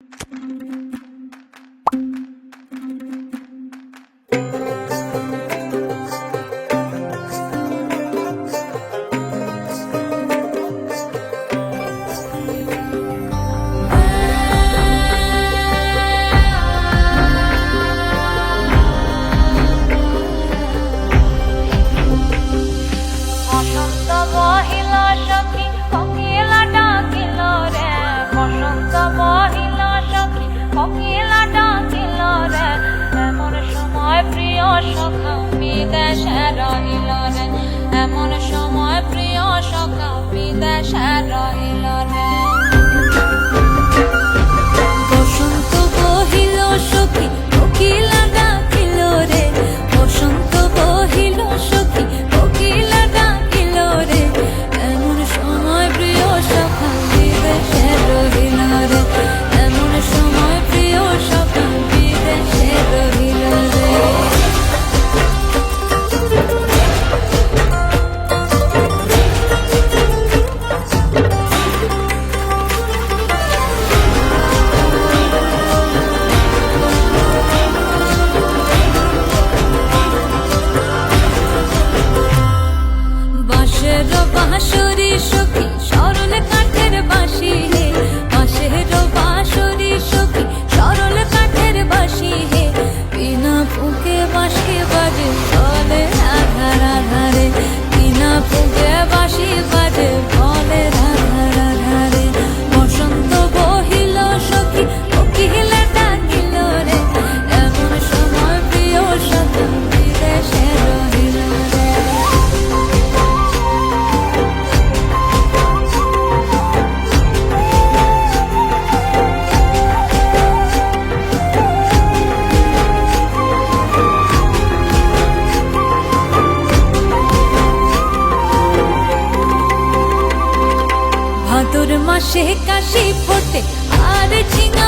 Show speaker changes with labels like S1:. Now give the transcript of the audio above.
S1: you কোকিলা ডাকিল রে, এমন সময় প্রিয় সখা বিদেশে রহিল রে, এমন সময় প্রিয় সখা বিদেশে রহিল রে। should it আকাশে কাশি ফোটে আর ঝিঙা